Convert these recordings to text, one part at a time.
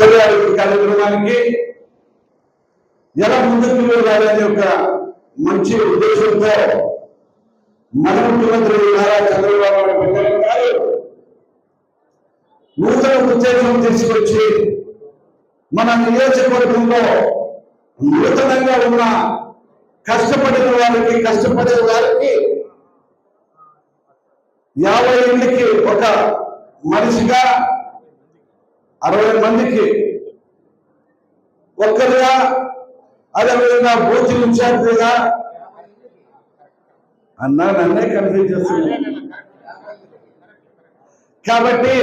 తొలి అడుగు కార్యక్రమానికి ఎలా ముందుకు వెళ్ళాలనే ఒక మంచి ఉద్దేశంతో మన ముఖ్యమంత్రి నారా చంద్రబాబు నాయుడు గారు నూతన ఉద్యోగం తీసుకొచ్చి మన నియోజకవర్గంలో నూతనంగా ఉన్న కష్టపడిన వారికి కష్టపడే వారికి యాభై ఏళ్ళకి ఒక మనిషిగా అరవై మందికి ఒక్కరిగా అదేవిధంగా బూత్ ఇన్ఛార్జిగా అన్నా నన్నే కన్ఫ్యూజ్ చేస్తున్నా కాబట్టి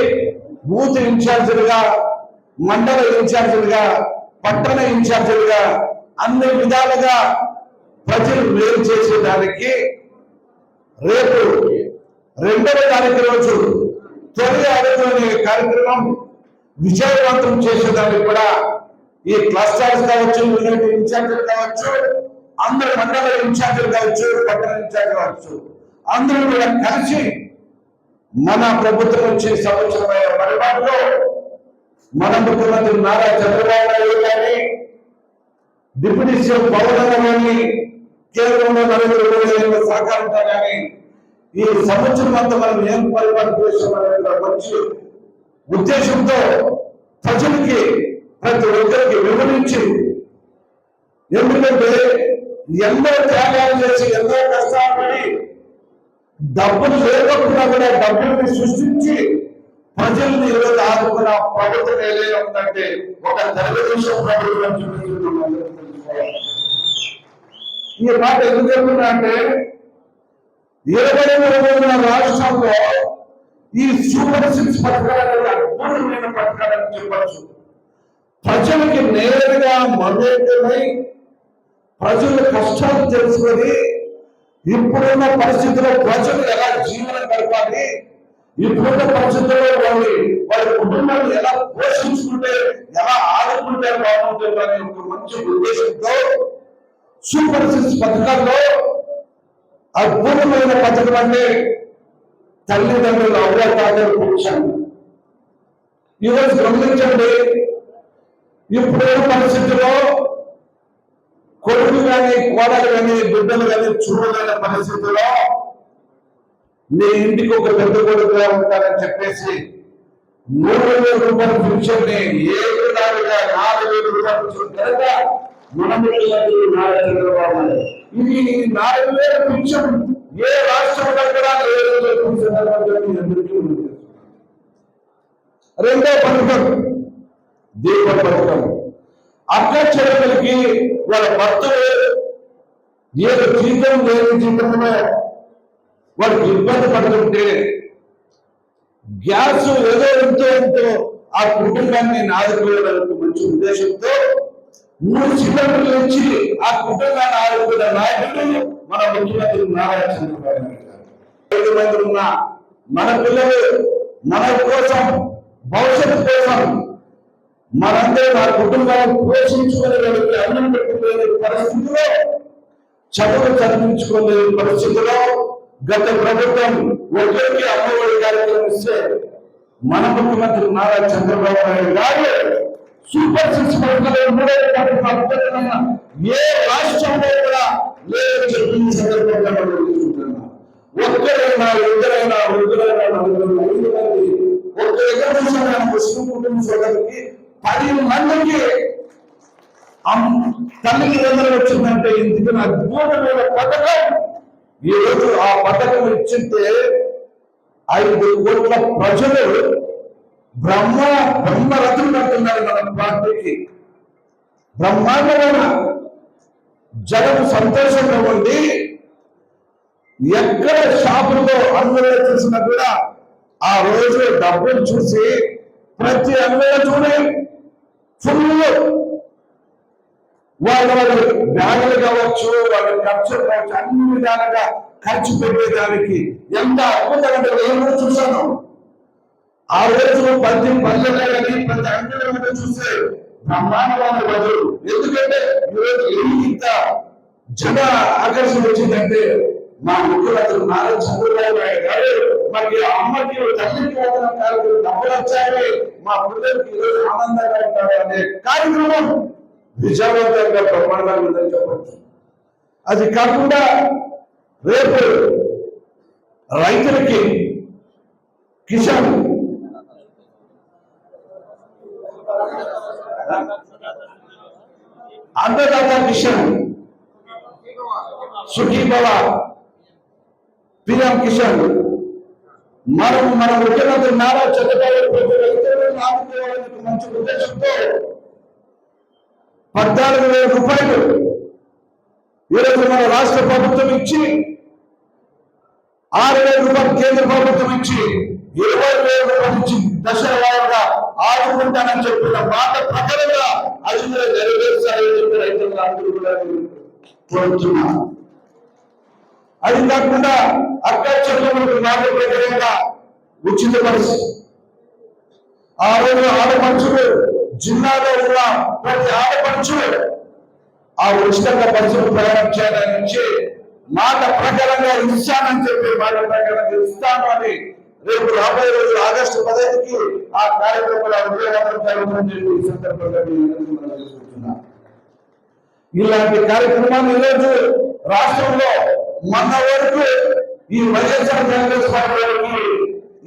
బూత్ ఇన్ఛార్జీలుగా మండల ఇన్ఛార్జీలుగా పట్టణ ఇన్ఛార్జీలుగా అన్ని విధాలుగా ప్రజలు వేరు చేసేదానికి రేపు రెండవ తారీఖు రోజు తొలి అడుగు కార్యక్రమం విజయవంతం చేసేదానికి కూడా ఈ క్లస్టర్స్ కావచ్చు యూనిట్ ఇన్ఛార్జీలు కావచ్చు అందరు మండల ఇన్ఛార్జీలు కావచ్చు పట్టణ ఇన్ఛార్జ్ కావచ్చు అందరూ కూడా కలిసి మన ప్రభుత్వం వచ్చే సంవత్సరమైన పరిపాలనలో మన ముఖ్యమంత్రి నారా చంద్రబాబు నాయుడు గారి డిప్యూటీ సీఎం పవన్ గారిని కేంద్రంలో నలుగురు ఎమ్మెల్యేల సహకారంతో కానీ ఈ సంవత్సరం అంతా మనం ఏం పరిపాలన చేస్తామనే మంచి ఉద్దేశంతో ప్రజలకి ప్రతి ఒక్కరికి వివరించి ఎందుకంటే ఎన్నో త్యాగాలు చేసి ఎన్నో కష్టాలు పడి డబ్బులు లేకపోయినా కూడా డబ్బుల్ని సృష్టించి ప్రజల్ని ఈరోజు ఆదుకున్న ప్రభుత్వం ఏదైనా ఉందంటే ఒక తెలుగుదేశం ప్రభుత్వం ఈ మాట ఎందుకు చెప్తున్నా అంటే ఇరవై మూడు రాష్ట్రంలో ఈ సూపర్ సిక్స్ పథకాలు అద్భుతమైన పథకాలని చెప్పచ్చు ప్రజలకి నేరుగా మమేకమై ప్రజల కష్టాలు తెలుసుకొని ఇప్పుడున్న పరిస్థితుల్లో ప్రజలు ఎలా జీవనం గడపాలి ఇప్పుడున్న పరిస్థితుల్లో వాళ్ళు వాళ్ళ కుటుంబాన్ని ఎలా పోషించుకుంటే ఎలా ఆదుకుంటే బాగుంటుంది అనే ఒక మంచి ఉద్దేశంతో సూపర్ సిక్స్ పథకాల్లో అద్భుతమైన పథకం అంటే తల్లిదండ్రుల అవ్వతాలు కూర్చాను ఈరోజు గమనించండి ఇప్పుడు పరిస్థితిలో కొడుకు కానీ కోడలు కానీ బిడ్డలు కానీ చూడలేని పరిస్థితుల్లో నీ ఇంటికి ఒక పెద్ద కొడుకుగా ఉంటారని చెప్పేసి మూడు వేల రూపాయల ఫ్యూచర్ని ఏ ఏకదారుగా నాలుగు వేల రూపాయల పెన్షన్ కనుక మన నాలుగు నారా చంద్రబాబు ఇది నాలుగు వేల ఫ్యూచర్ ఏ రాష్ట్రం కూడా లేదు అందరికీ రెండో పథకం దీప పథకం. అక్క చెల్లెలకి వాళ్ళ భర్తలు ఏదో జీతం లేని జీతంలో వాళ్ళకి ఇబ్బంది పడుతుంటే గ్యాస్ ఏదో ఎంతో ఉంటే ఆ కుటుంబాన్ని నాదుకోవడానికి మంచి ఉద్దేశంతో మూడు చిన్నప్పటి నుంచి ఆ కుటుంబాన్ని ఆదుకున్న నాయకుడు మన ముఖ్యమంత్రి నారా చంద్రబాబు నాయుడు ఐదు మంది ఉన్న మన పిల్లలు మన కోసం భవిష్యత్తు కోసం మనందరూ మన కుటుంబాన్ని పోషించుకునేదానికి అన్నం పెట్టుకునే పరిస్థితిలో చదువు చదివించుకోలేని పరిస్థితిలో గత ప్రభుత్వం ఒకరికి అమ్మఒడి కార్యక్రమం ఇస్తే మన ముఖ్యమంత్రి నారా చంద్రబాబు నాయుడు గారు సూపర్ సిక్స్ పథకాలు మూడో అద్భుతమైన ఏ రాష్ట్రంలో కూడా లేదని చెప్పిన సందర్భంగా మనం తెలుసుకుంటున్నాం. ఒక్కరైనా ఇద్దరైనా వృద్ధులైనా నలుగురు ఐదు మంది ఒక్క ఎకరం ముస్లిం కుటుంబ సోదరికి పది మందికి తల్లికి వందలు వచ్చిందంటే ఇందుకు అద్భుతమైన పథకం ఈరోజు ఆ పథకం ఇచ్చింటే ఐదు కోట్ల ప్రజలు బ్రహ్మ బ్రహ్మరథులు అంటున్నారు మన పార్టీకి బ్రహ్మాండమైన జగన్ సంతోషంగా ఉండి ఎక్కడ షాపుల్లో అన్వయ చూసినా కూడా ఆ రోజు డబ్బులు చూసి ప్రతి అంగడిలో చూడే ఫుల్ వాళ్ళ వాళ్ళ బ్యాగులు కావచ్చు వాళ్ళ ఖర్చులు కావచ్చు అన్ని విధాలుగా ఖర్చు పెట్టేదానికి ఎంత అద్భుతంగా నేను చూశాను. ఆ రోజు పద్యం పల్లెలో కానీ ప్రతి అంకెలు కానీ చూస్తే బ్రహ్మాండమైన బదులు. ఎందుకంటే ఈరోజు ఏమి ఇంత జన ఆకర్షణ వచ్చిందంటే మా ముఖ్యమంత్రి నారా చంద్రబాబు నాయుడు గారు మరి అమ్మకి తల్లికి వందనం కార్యక్రమం డబ్బులు వచ్చాయని మా పిల్లలకి ఈరోజు ఆనందంగా ఉంటారు అనే కార్యక్రమం విజయవంతంగా బ్రహ్మాండంగా ఉందని చెప్పచ్చు. అది కాకుండా రేపు రైతులకి కిసాన్ అన్నదాత కిషన్ సుఖీభవ పిఎం కిషన్. మనం మన ముఖ్యమంత్రి నారా చంద్రబాబు ఆదుకోవాలని మంచి ఉద్దేశంతో పద్నాలుగు వేల రూపాయలు ఈరోజు మన రాష్ట్ర ప్రభుత్వం ఇచ్చి ఆరు వేల రూపాయలు కేంద్ర ప్రభుత్వం ఇచ్చి ఇరవై వేల రూపాయలు ఇచ్చింది. దశల వారుగా ఆదుకుంటానని చెప్పిన మాట ప్రకారంగా అది కూడా నెరవేర్చాలని చెప్పి రైతులు అందరూ కూడా కోరుతున్నారు అది కాకుండా అక్క చెల్లెలకు మాట ప్రకారంగా ఉచిత బస్సు. ఆ రోజు ఆడపడుచులు జిల్లాలో ఉన్న ప్రతి ఆడపడుచులు ఆ ఉచితంగా బస్సులు ప్రయాణం చేయాలని మాట ప్రకారంగా ఇస్తానని చెప్పి మాట ప్రకారంగా ఇస్తాను అని రేపు రాబోయే రోజు ఆగస్టు పదహైదుకి ఆ కార్యక్రమంలో విజయవంతం జరుగుతుందని ఈ సందర్భంగా ఇలాంటి కార్యక్రమాన్ని ఈరోజు రాష్ట్రంలో మన వరకు ఈ వైఎస్ఆర్ కాంగ్రెస్ పార్టీ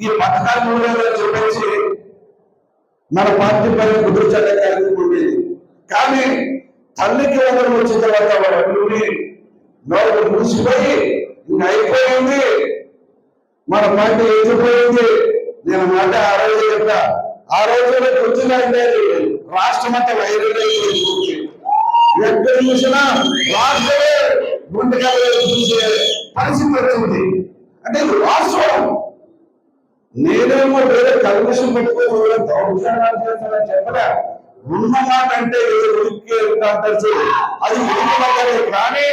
ఈ పథకాలు ఉండేదని చెప్పేసి మన పార్టీ పైన కుదిర్చే కార్యక్రమం కానీ తల్లికి వందలు వచ్చిన తర్వాత వాళ్ళ నోరు మూసిపోయి ఇంక అయిపోయింది. మన పార్టీ ఎదిరిపోయింది నేను మాట ఆ రోజు చెప్తా. ఆ రోజులో కూర్చుందంటే రాష్ట్రం అంతా వైరల్ ఎక్కడ చూసినా రాష్ట్రమే గుండెకాయ చూసే పరిస్థితి వచ్చింది. అంటే ఇది వాస్తవం. నేనేమో వేరే కల్మిషన్ పెట్టుకొని వేరే దౌర్జన్యాలు చేస్తానని చెప్పలే. ఉన్న మాట అంటే ఏదో అంటారు అది ఉనికి కానీ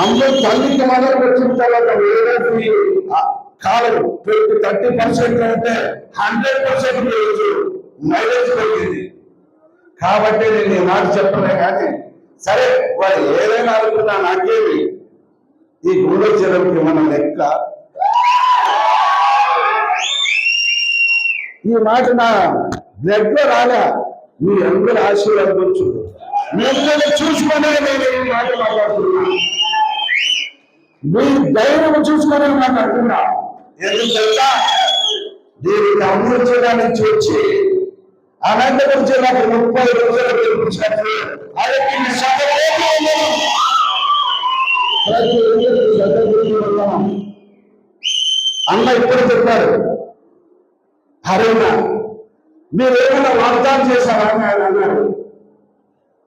అందులో తల్లికి మొదలు వచ్చిన తర్వాత వేరే కాలం ట్వంటీ థర్టీ పర్సెంట్ అంటే హండ్రెడ్ పర్సెంట్ మైలేజ్ పెరిగింది కాబట్టి నేను ఈ మాట చెప్పలే కానీ సరే వాడు ఏదైనా అనుకున్నా నాకేమి? ఈ గుండె చెరువుకి మన లెక్క? ఈ మాట నా బ్లడ్లో రాలే మీ అందరూ ఆశీర్వాదించు మిమ్మల్ని చూసుకునే నేను ఈ మాట మాట్లాడుతున్నాను. మీ ధైర్యం చూసుకొని మాట్లాడుతున్నా. ఎందుకు తెలుసా? దీనికి అమలు చేయడానికి వచ్చి అనంతపురం జిల్లాకు ముప్పై రోజులు పిలిపించినట్లు ఆయనకి ప్రతి అన్న ఇప్పుడు చెప్పారు హరేనా మీరు ఏమైనా వాగ్దానం చేశారా? అని ఆయన అన్నారు.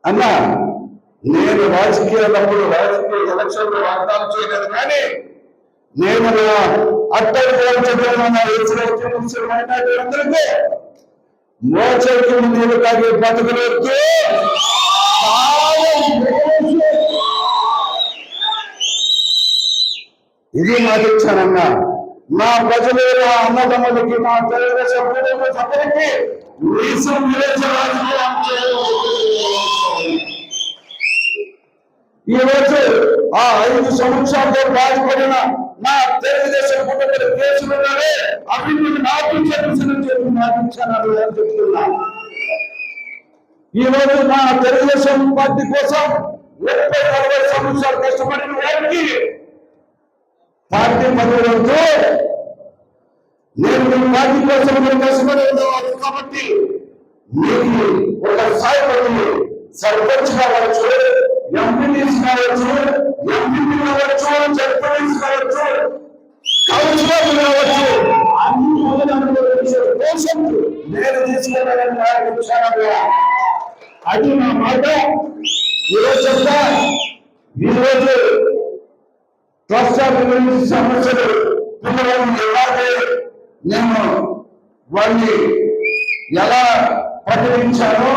అన్నా నేను రాజకీయాలప్పుడు రాజకీయ ఎలక్షన్లో వాగ్దానం చేయలేదు కానీ నేను నా అట్టడి అందరికీ మోచరికి నీళ్ళు తాగే బతుకులొద్దు ఇది మాట ఇచ్చానన్నా నా ప్రజలు నా అన్నదమ్ములకి నా తెలుగుదేశం సభ్యులకి వీసం విలేచ రాజకీయం చేయలేదు. ఈ రోజు ఆ ఐదు సంవత్సరాలతో బాధపడిన నా తెలుగుదేశం కుటుంబ కేసులున్నారే అవి మీకు నాకు చేసిన చెప్పి నాకు అని చెప్తున్నా. ఈ రోజు నా తెలుగుదేశం పార్టీ కోసం ముప్పై నలభై సంవత్సరాలు కష్టపడిన వారికి పార్టీ పదవులతో నేను మీ పార్టీ కోసం మీరు కష్టపడి కాబట్టి మీకు ఒక సాయపడి సర్పంచ్ చూడలేదు ఎంపీటీస్ కావచ్చు ఎంపీపీ కావచ్చు జడ్పీటీస్ కావచ్చు కౌన్సిలర్ కావచ్చు అన్ని నేను అది నా మాట. ఈరోజు చెప్తా. ఈరోజు ట్రస్ట్ ఆఫ్ రివెన్యూ సమస్యలు పిల్లలను ఎలాగే నేను వాళ్ళని ఎలా ప్రకటించానో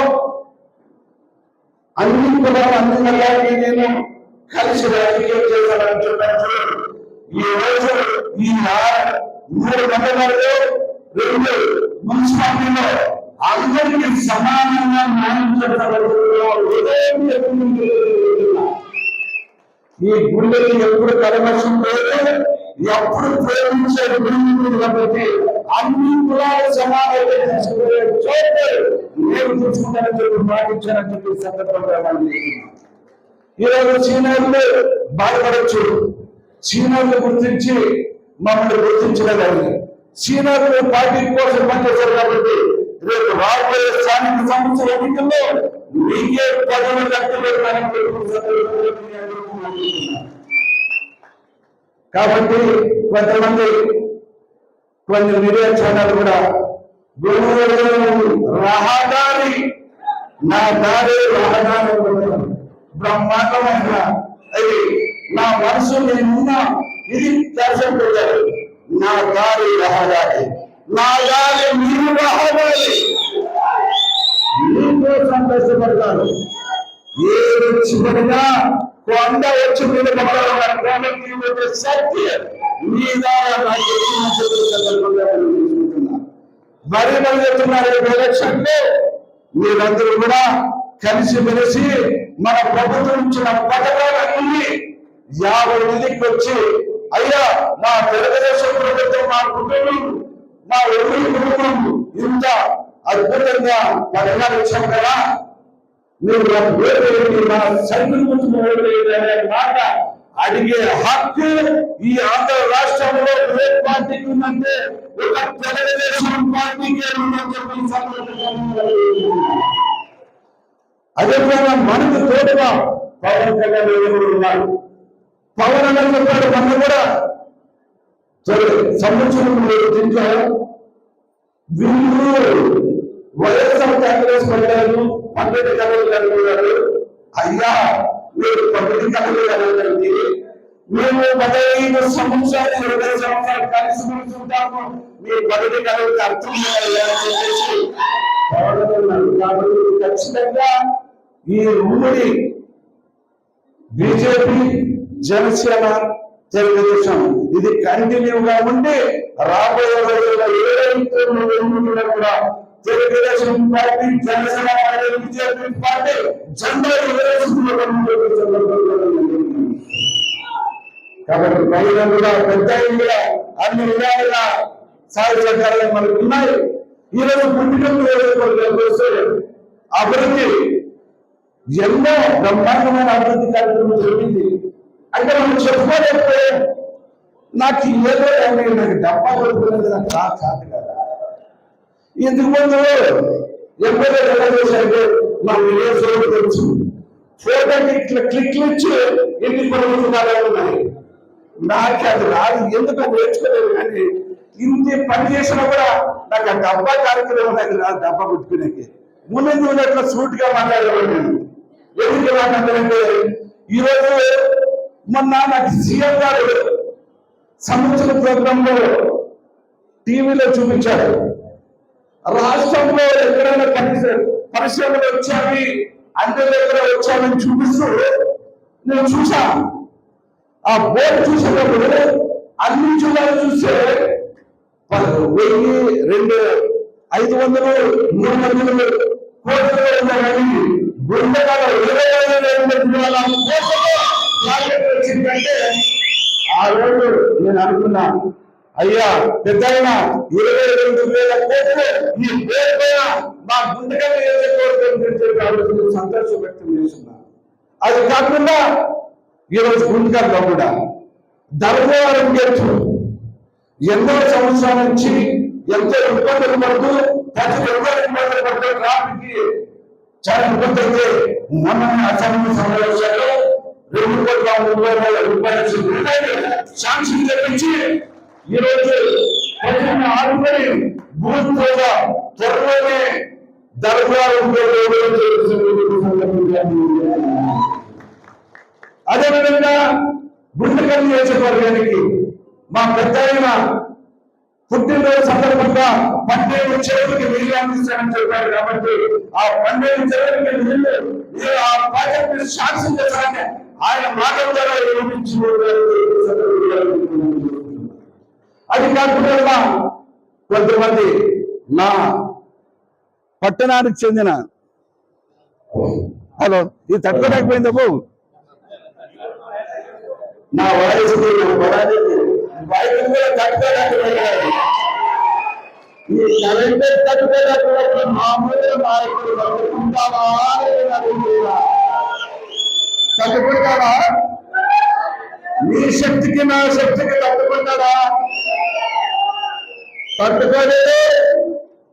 అన్ని కులాలు అన్ని నేను కలిసి రాజకీయం చేశానని ఈ రోజు ఈ మూడు మండలాల్లో రెండు మున్సిపాలిటీలో అందరికీ సమానంగా న్యాయం చేస్తాను ఈ గుండెకి ఎప్పుడు కలమషం లేదు ఎప్పుడు ప్రేమించే గురించి కాబట్టి అన్ని కులాల సమానైతే తీసుకునే చోటు నేను చూసుకుంటానని చెప్పి పాటించానని చెప్పి సందర్భంగా మనం ఈరోజు సీనియర్లు బాధపడచ్చు. సీనియర్లు గుర్తించి మమ్మల్ని గుర్తించగలగాలి సీనియర్లు పార్టీ కోసం పనిచేశారు కాబట్టి రేపు రాబోయే స్థానిక సంస్థల ఎన్నికల్లో మీకే పదవి కాబట్టి కొంతమంది కొన్ని మీడియా ఛానల్ కూడా రహదారి నా దారి రహదారి బ్రహ్మాండమైన అది నా మనసు నేనున్నా ఇది దర్శనం పెట్టారు నా దారి రహదారి నా దారి మీరు రహదారి. మీకోసం కష్టపడతాను ఏది చివరిగా కొండ వచ్చి మీద కోణకి వచ్చే శక్తి మరి మరి చెప్తున్నారు ఎలక్షన్ మీరందరూ కూడా కలిసి మెలిసి మన ప్రభుత్వం ఇచ్చిన పథకాలన్నీ యాభై మందికి వచ్చి అయ్యా మా తెలుగుదేశం ప్రభుత్వం మా కుటుంబం మా ఎవరి కుటుంబం ఇంత అద్భుతంగా పథకాలు ఇచ్చాం కదా. మీరు నాకు వేరేది మా సైకిల్ గురించి వేరేది అనే మాట అడిగే హక్కు ఈ ఆంధ్ర రాష్ట్రంలో ఏ పార్టీకి ఉందంటే ఒక తెలుగుదేశం పార్టీకే ఉందని చెప్పి అదేవిధంగా మనకు తోడుగా పవన్ కళ్యాణ్ ఉన్నారు. పవన్ అన్న చెప్పాడు మన కూడా సంవత్సరం దీంట్లో వీళ్ళు వైఎస్ఆర్ కాంగ్రెస్ పడ్డారు పన్నెండు కథలు కనుగొన్నారు. అయ్యా మీరు పన్నెండు మేము పదహైదు సంవత్సరాలు ఇరవై సంవత్సరాలు కలిసి కూర్చుంటాము మీ పదవి కథలకు అర్థం చెప్పేసి కాబట్టి ఖచ్చితంగా ఈ ఉమ్మడి బీజేపీ జనసేన తెలుగుదేశం ఇది కంటిన్యూగా ఉండి రాబోయే రోజుల్లో ఏ రైతులు కూడా Telugu Desam party Janasena party BJP party జెండా కాబట్టి మహిళలు కూడా పెద్ద కూడా అన్ని విధాలుగా సాగు సహకారాలు మనకు ఉన్నాయి. ఈ రోజు పుట్టినప్పుడు అభివృద్ధి ఎన్నో బ్రహ్మాండమైన అభివృద్ధి కార్యక్రమం జరిగింది. అంటే మనం చెప్పుకోలేకపోయాం. నాకు ఏదో నాకు డబ్బా కొడుకునేది నాకు రా కాదు కదా. ఇంతకు ముందు ఎప్పుడైతే మా విలేజ్ తెలుసు. ఫోటోకి ఇట్లా క్లిక్లు ఇచ్చి ఇంటికి పడుతున్నారే ఉన్నాయి నాకు అది రాదు. ఎందుకు అది నేర్చుకోలేదు కానీ ఇంత పని చేసినా కూడా నాకు ఆ డబ్బా కార్యక్రమం నాకు రాదు డబ్బా కొట్టుకునేకి. ముందు ఉన్నట్లు సూట్గా మాట్లాడేవాడు నేను. ఎందుకు మాట్లాడాలంటే ఈ రోజు మొన్న నాకు సీఎం గారు సంబంధించిన ప్రోగ్రామ్లో టీవీలో చూపించారు. రాష్ట్రంలో ఎక్కడైనా కనీస పరిశ్రమలు వచ్చాయి అంటే దగ్గర వచ్చామని చూపిస్తూ నేను చూసా ఆ బోర్డు చూసినప్పుడు అన్ని జిల్లాలు చూస్తే వెయ్యి రెండు ఐదు వందలు మూడు వందలు కోట్లు ఉన్నాయని గుండెకాల ఇరవై ఐదు జిల్లాల వచ్చిందంటే ఆ రోజు నేను అనుకున్నా అయ్యా పెద్ద ఇరవై రెండు వేల కోట్లు ఈ పేరు పైన మా గుండెకాల నియోజకవర్గం సంతోషం వ్యక్తం చేస్తున్నా. అది కాకుండా ఈరోజు గుండెకాల్లో కూడా ధర్మవరం గెలుచు ఎన్నో సంవత్సరాల నుంచి ఎంతో ఇబ్బందులు పడుతూ ప్రతి ఎంతో ఇబ్బందులు పడుతూ ట్రాఫిక్ చాలా ఇబ్బంది అయితే మొన్న అసెంబ్లీ సమావేశాల్లో రెండు కోట్ల ముప్పై వేల రూపాయల శాంక్షన్ తెప్పించి ఈ రోజు ప్రజలను ఆదుకొని భూమి త్వరలోనే అదేవిధంగా గుండెకల్ నియోజకవర్గానికి మా పెద్ద ఆయన పుట్టినరోజు సందర్భంగా పన్నెండు చెరువుకి నీళ్ళు అందిస్తానని చెప్పారు కాబట్టి ఆ పన్నెండు చెరువులకి నీళ్ళు ఆ ప్రాజెక్టు శాంక్షన్ చేశారని ఆయన మాటల ద్వారా నిరూపించి అది కాకుండా కొంతమంది నా పట్టణానికి చెందిన హలో ఇది తట్టుకోలేకపోయిందా బాబు. నా వయసు పడాలి ఈ కరెంట్ కట్టుకోలేకపోతే మామూలు నాయకులు నీ శక్తికి నా శక్తికి తట్టుకుంటాడా? తట్టుకోలేదు.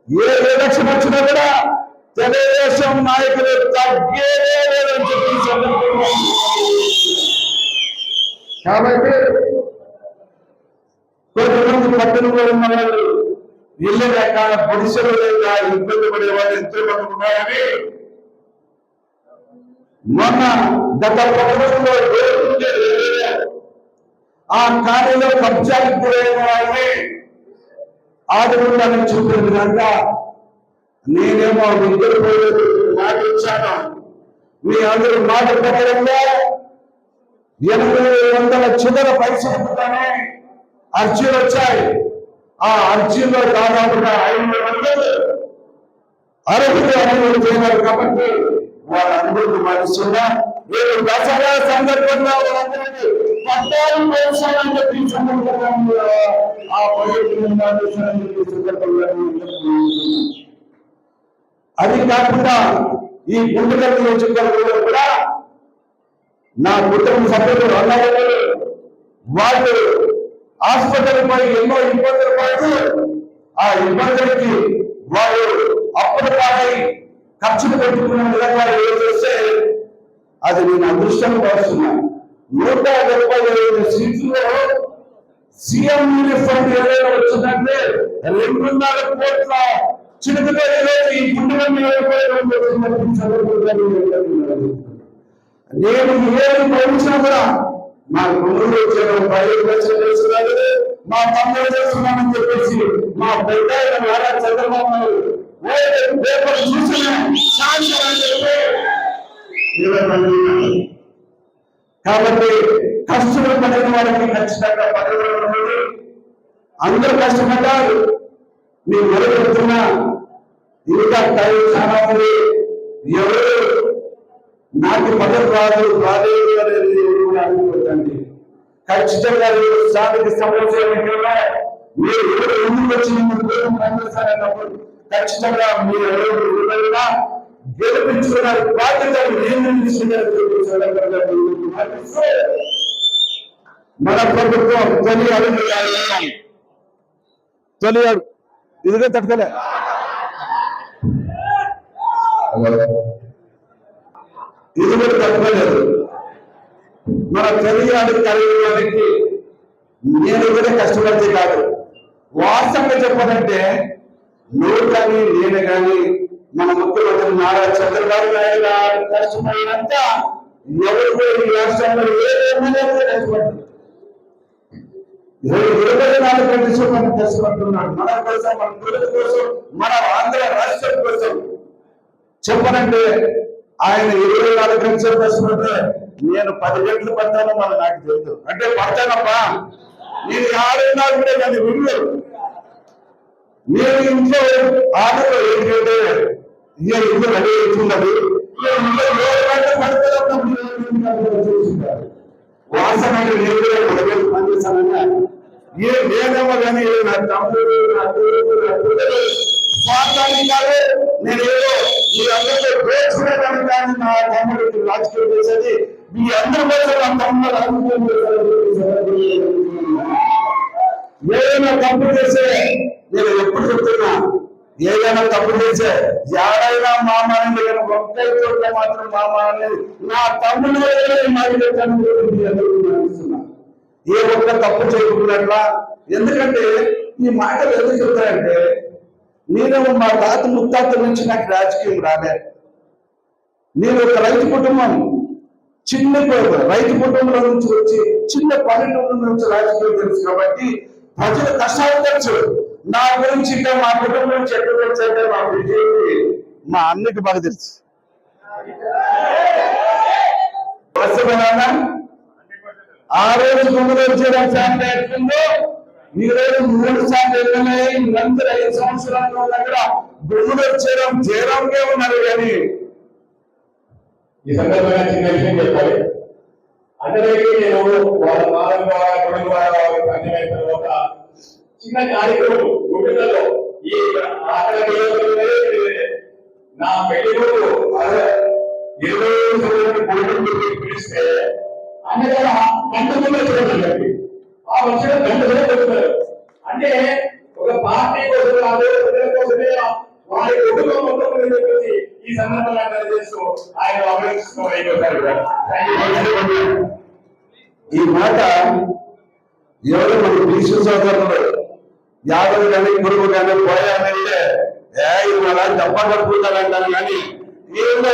ఏ ఎలక్షన్ వచ్చినా కూడా తెలుగుదేశం నాయకులు తగ్గేదే లేదని చెప్పి కాబట్టి కొంతమంది పట్టణంలో ఉన్న వాళ్ళు ఇల్లు లేక పొడిసెలు లేక ఇబ్బంది పడే వాళ్ళు ఎంతో మంది ఉన్నారని మొన్న గత ప్రభుత్వంలో ఏదైతే ఆ ఖాళీలో కబ్జాలకు గురైన వాళ్ళని ఆదుకుంటానని చెప్పింది కనుక నేనేమో ఇద్దరు పోలేదు మాట ఇచ్చాను మీ అందరూ మాట ప్రకారంగా ఎనిమిది వందల చిల్లర పైసలుతానే అర్జీలు వచ్చాయి ఆ అర్జీలో దాదాపుగా ఐదు వందలు అర్హులు అనుమతి చేయన్నారు కాబట్టి వాళ్ళ అనుమతి మారుస్తున్నా నేను దసరా సందర్భంగా వాళ్ళందరికీ పట్టాలు చెప్పి సందర్భంగా ఆ పర్యటన సందర్భంగా అది కాకుండా ఈ గుండెల నియోజకవర్గంలో కూడా నా కుటుంబ సభ్యులు అన్నయ్యలు వాళ్ళు హాస్పిటల్ పై ఎన్నో ఇబ్బందులు పడుతూ ఆ ఇబ్బందులకి వాళ్ళు అప్పులు పాలై ఖర్చులు పెట్టుకున్న విధంగా ఏం చేస్తే అది నేను అదృష్టం భావిస్తున్నా నూట డెబ్బై ఐదు సీట్లలో సీఎం రిలీఫ్ ఫండ్ ఏదైనా వచ్చిందంటే రెండున్నర కోట్ల చిలుకతో ఈరోజు ఈ గుండెల నేను ఏది భవించినా కూడా మా గురువులు వచ్చారు బయట చేస్తున్నారు మా తమ్ముడు చేస్తున్నామని చెప్పేసి మా పెద్ద నారా చంద్రబాబు నాయుడు పేపర్ చూసిన సాక్ష్యం అని చెప్పి నిలబడినారు. కాబట్టి కష్టం పడిన వారికి ఖచ్చితంగా పదవి ఉన్నది. అందరూ కష్టపడ్డారు. మీ మొదలుపెడుతున్నా ఇంకా టైం చాలా ఉంది ఎవరు నాకు పదవి రాదు రాలేదు అనేది అనుకోవద్దండి ఖచ్చితంగా సాధికి సమస్య మీరు ఎవరు ఎందుకు వచ్చి ఖచ్చితంగా మీరు ఎవరు ఎవరైనా గెలిపించుకోవడానికి బాధ్యత నేను మన ప్రభుత్వం తొలి అడుగు. తొలి అడుగు. ఇదిగా తట్టుకోలే. ఇది కూడా తప్పలేదు మన తెలియాడు కలిగడానికి నేను కూడా కష్టపడితే కాదు. వాస్తవంగా చెప్పాలంటే నువ్వు కానీ నేను కానీ మన ముఖ్యమంత్రి నారా చంద్రబాబు నాయుడు గారు కష్టపడినంత ఎవరు కూడా ఈ రాష్ట్రంలో ఏ ఎమ్మెల్యే కూడా కష్టపడ్డారు నాలుగు మనం కష్టపడుతున్నాడు మన కోసం మన పిల్లల కోసం మన ఆంధ్ర రాష్ట్రం కోసం. చెప్పనంటే ఆయన ఇరవై నాలుగు గంటలు కష్టపడితే నేను పది గంటలు పడతానో మన నాకు తెలుసు అంటే పడతానప్పా? నేను ఆడున్నా కూడా నన్ను విడుదల నేను ఇంట్లో ఆటలో ఏంటంటే రెడీ అవుతున్నది వాసన పనిచేస్తానని ఏ లేదేమో కానీ నా తమ్ముడు నా తమ్ముడు కాదు నేను ఏదో మీ అందరితో కానీ నా తమ్ముడు రాజకీయం చేసేది. మీ అందరి కోసం నా తమ్ముడు రాజకీయం చేశారు ఏదైనా తప్పు చేసే నేను ఎప్పుడు చెప్తున్నా? ఏదైనా తప్పు చేసే ఎవరైనా మామాని ఒక్కై చోట్ల మాత్రం మామని నా తమ్ముడు మాట్లాడుతున్నా ఏ ఒక్క తప్పు చేయకుండా ఎందుకంటే ఈ మాటలు ఎందుకు చెప్తారంటే నేను మా తాత ముత్తాత నుంచి నాకు రాజకీయం రాలే. నేను ఒక రైతు కుటుంబం చిన్న రైతు కుటుంబంలో నుంచి వచ్చి చిన్న పల్లెటూరు నుంచి రాజకీయం తెలుసు కాబట్టి ప్రజల కష్టాలు తెలుసు. నా గురించి ఇంకా మా కుటుంబం అంటే మా విజయకి మా అన్నకి బాగా తెలుసు. ఆ రోజు ముందు శాంతి ఎట్లుందో ఈ రోజు మూడు సార్లు ఎమ్మెల్యే నిరంతర ఐదు సంవత్సరాలు దగ్గర గుమ్ములు చేయడం జయరాంగే ఉన్నారు కానీ. ఈ సందర్భంగా చిన్న విషయం చెప్పాలి. అందరికీ నేను వాళ్ళ ద్వారా కొడుకు ద్వారా అయిన తర్వాత చిన్న కార్యక్రమం గుండెలలో ఈ ఆటల నా పెళ్ళి అదే ఇరవై కొడుకు పిలిస్తే అన్నగా గంట చూడండి ఆ వచ్చిన గంట అంటే ఒక పార్టీ కోసం కాదు ప్రజల కోసమే వారి కుటుంబం మొత్తం చెప్పేసి ఈ సందర్భంగా తెలియజేస్తూ ఆయన అభినందిస్తున్నాం ఈ మాట ఎవరు మన బీసీ సోదరులు యాదవ్ కానీ గురువు కానీ పోయానంటే ఏ ఇది మన దెబ్బ కట్టుకుంటారంటాను కానీ ఏందో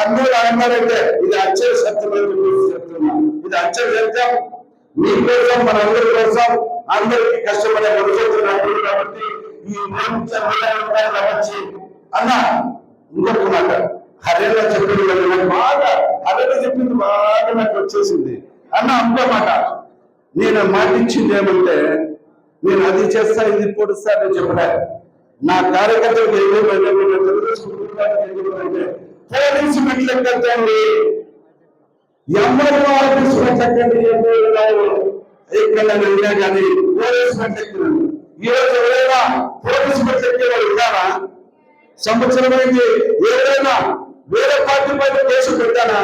అందరూ అన్నారంటే ఇది అక్షర సత్యమైన చెప్తున్నాను ఇది అక్షర సత్యం. మీ కోసం మనందరి కోసం అందరికి కష్టపడే భవిష్యత్తు నడుపుడు కాబట్టి ఈ మంచి వచ్చి అన్న ఇంకొక మాట. హరేలా చెప్పింది బాగా హరేలా చెప్పింది బాగా నాకు వచ్చేసింది. అన్న ఇంకో మాట. నేను మాటించింది ఏమంటే నేను అది చేస్తా ఇది పొడుస్తా అని చెప్పలే. నా కార్యకర్తలకు పోలీసు మెట్లు ఎక్కద్దండి ఎంఆర్ఓ ఆఫీస్ మెట్లు ఎక్కండి ఇక్కడ వెళ్ళినా కానీ పోలీసు మెట్లు ఎక్కినాను ఈ రోజు ఎవరైనా పోలీసు మెట్లు వాళ్ళు ఉన్నారా? సంవత్సరమైంది ఏదైనా వేరే పార్టీ పైన కేసు పెట్టానా